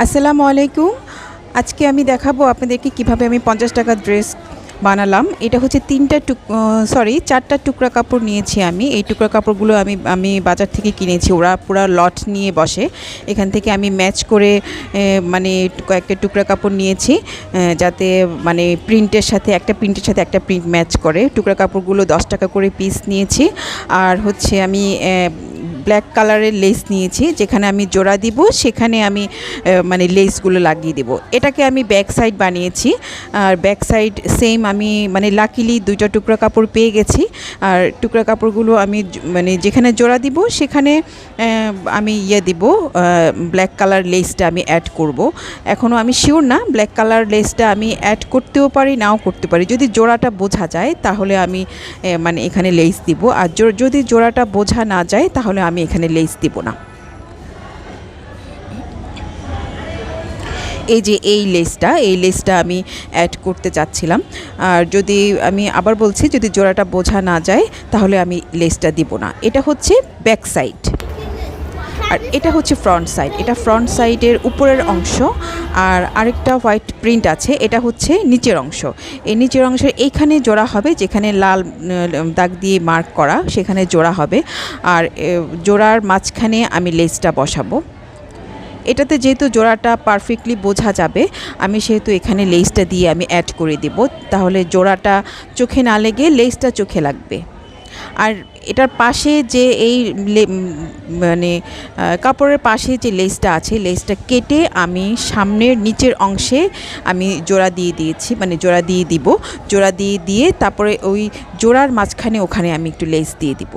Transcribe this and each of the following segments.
আসসালামু আলাইকুম। আজকে আমি দেখাবো আপনাদেরকে কীভাবে আমি পঞ্চাশ টাকার ড্রেস বানালাম। এটা হচ্ছে তিনটা টুক সরি চারটা টুকরা কাপড় নিয়েছি আমি। এই টুকরা কাপড়গুলো আমি আমি বাজার থেকে কিনেছি। ওরা পুরো লট নিয়ে বসে। এখান থেকে আমি ম্যাচ করে মানে কয়েকটা টুকরা কাপড় নিয়েছি যাতে মানে প্রিন্টের সাথে, একটা প্রিন্টের সাথে একটা প্রিন্ট ম্যাচ করে। টুকরা কাপড়গুলো দশ টাকা করে পিস নিয়েছি। আর হচ্ছে আমি ব্ল্যাক কালারের লেস নিয়েছি, যেখানে আমি জোড়া দিব, সেখানে আমি মানে লেসগুলো লাগিয়ে দেব। এটাকে আমি ব্যাক সাইড বানিয়েছি, আর ব্যাক সাইড সেম আমি মানে লাকিলি দুইটা টুকরা কাপড় পেয়ে গেছি। আর টুকরা কাপড়গুলো আমি মানে যেখানে জোড়া দিব, সেখানে আমি ইয়ে দিব ব্ল্যাক কালার লেসটা আমি অ্যাড করব। এখনও আমি শিওর না ব্ল্যাক কালার লেসটা আমি অ্যাড করতেও পারি, নাও করতে পারি। যদি জোড়াটা বোঝা যায়, তাহলে আমি মানে এখানে লেস দিব। আর যদি জোড়াটা বোঝা না যায়, তাহলে আমি এখানে লেস দিব না। এই যে এই লেসটা এই লেসটা আমি অ্যাড করতে চাচ্ছিলাম আর যদি আমি আবার বলছি, যদি জোড়াটা বোঝা না যায়, তাহলে আমি লেসটা দিব না। এটা হচ্ছে ব্যাক সাইড আর এটা হচ্ছে ফ্রন্ট সাইড এটা ফ্রন্ট সাইডের উপরের অংশ আর আরেকটা হোয়াইট প্রিন্ট আছে, এটা হচ্ছে নিচের অংশ। এই নিচের অংশের এইখানে জোড়া হবে, যেখানে লাল দাগ দিয়ে মার্ক করা, সেখানে জোড়া হবে। আর জোড়ার মাঝখানে আমি লেসটা বসাবো। এটাতে যেহেতু জোড়াটা পারফেক্টলি বোঝা যাবে, আমি সেহেতু এখানে লেসটা দিয়ে আমি অ্যাড করে দেব। তাহলে জোড়াটা চোখে না লেগে লেসটা চোখে লাগবে। আর এটার পাশে যে এই মানে কাপড়ের পাশে যে লেসটা আছে, লেসটা কেটে আমি সামনের নিচের অংশে আমি জোড়া দিয়ে দিয়েছি মানে জোড়া দিয়ে দিব। জোড়া দিয়ে দিয়ে তারপরে ওই জোড়ার মাঝখানে ওখানে আমি একটু লেস দিয়ে দিব।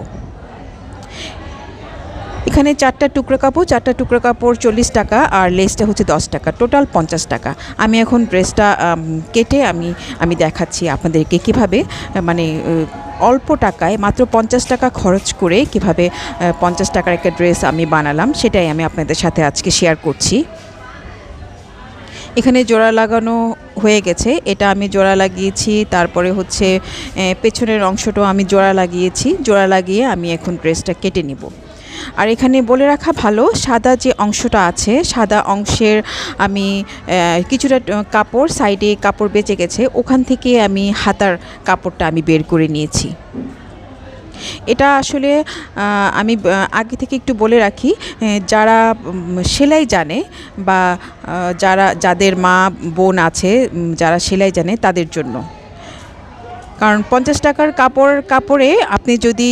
এখানে চারটা টুকরো কাপড়, চারটা টুকরো কাপড় চল্লিশ টাকা আর লেসটা হচ্ছে দশ টাকা, টোটাল পঞ্চাশ টাকা। আমি এখন ড্রেসটা কেটে আমি আমি দেখাচ্ছি আপনাদেরকে কীভাবে মানে অল্প টাকায়, মাত্র পঞ্চাশ টাকা খরচ করে কীভাবে পঞ্চাশ টাকার একটা ড্রেস আমি বানালাম, সেটাই আমি আপনাদের সাথে আজকে শেয়ার করছি। এখানে জোড়া লাগানো হয়ে গেছে। এটা আমি জোড়া লাগিয়েছি, তারপরে হচ্ছে পেছনের অংশটাও আমি জোড়া লাগিয়েছি। জোড়া লাগিয়ে আমি এখন ড্রেসটা কেটে নিব। আর এখানে বলে রাখা ভালো, সাদা যে অংশটা আছে, সাদা অংশের আমি কিছুটা কাপড় সাইডে কাপড় বেঁচে গেছে, ওখান থেকে আমি হাতার কাপড়টা আমি বের করে নিয়েছি। এটা আসলে আমি আগে থেকে একটু বলে রাখি যারা সেলাই জানে বা যারা, যাদের মা, বোন আছে যারা সেলাই জানে তাদের জন্য। কারণ পঞ্চাশ টাকার কাপড়, কাপড়ে আপনি যদি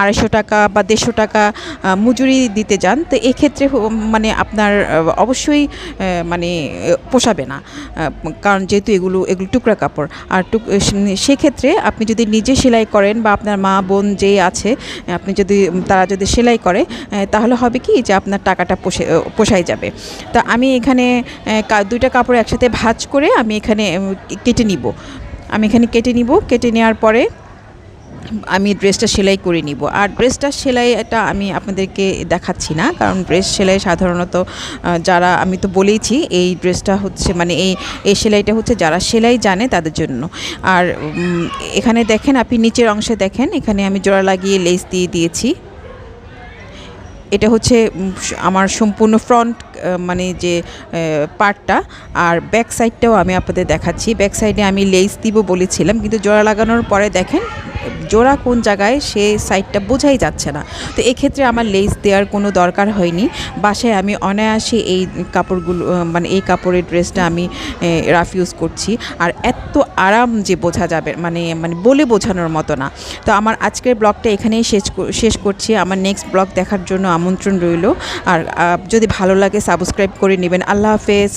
আড়াইশো টাকা বা দেড়শো টাকা মজুরি দিতে যান, তো এক্ষেত্রে মানে আপনার অবশ্যই মানে পোষাবে না। কারণ যেহেতু এগুলো এগুলো টুকরা কাপড়। আর টুক সেক্ষেত্রে আপনি যদি নিজে সেলাই করেন বা আপনার মা, বোন যে আছে, আপনি যদি তারা যদি সেলাই করে তাহলে হবে কি যে আপনার টাকাটা পোষে পোষায় যাবে। তা আমি এখানে দুইটা কাপড় একসাথে ভাজ করে আমি এখানে কেটে নিব। আমি এখানে কেটে নিব। কেটে নেওয়ার পরে আমি ড্রেসটা সেলাই করে নিব। আর ড্রেসটা সেলাইটা আমি আপনাদেরকে দেখাচ্ছি না, কারণ ড্রেস সেলাই সাধারণত যারা, আমি তো বলেইছি, এই ড্রেসটা হচ্ছে মানে এই এই সেলাইটা হচ্ছে যারা সেলাই জানে তাদের জন্য। আর এখানে দেখেন, আপনি নিচের অংশে দেখেন, এখানে আমি জোড়া লাগিয়ে লেস দিয়ে দিয়েছি। এটা হচ্ছে আমার সম্পূর্ণ ফ্রন্ট মানে যে পার্টটা আর ব্যাক সাইডটাও আমি আপনাদের দেখাচ্ছি। ব্যাক সাইডে আমি লেস দিব বলেছিলাম, কিন্তু জোড়া লাগানোর পরে দেখেন জোড়া কোন জায়গায় সে সাইডটা বোঝাই যাচ্ছে না। তো এক্ষেত্রে আমার লেস দেওয়ার কোনো দরকার হয়নি। বাসায় আমি অনায়াসে এই কাপড়গুলো মানে এই কাপড়ের ড্রেসটা আমি রাফ ইউজ করছি। আর এত আরাম যে বোঝা যাবে মানে মানে বলে বোঝানোর মতো না। তো আমার আজকের ব্লগটা এখানেই শেষ শেষ করছি। আমার নেক্সট ব্লগ দেখার জন্য আমন্ত্রণ রইল। আর যদি ভালো লাগে সাবস্ক্রাইব করে নেবেন। আল্লাহ হাফেজ।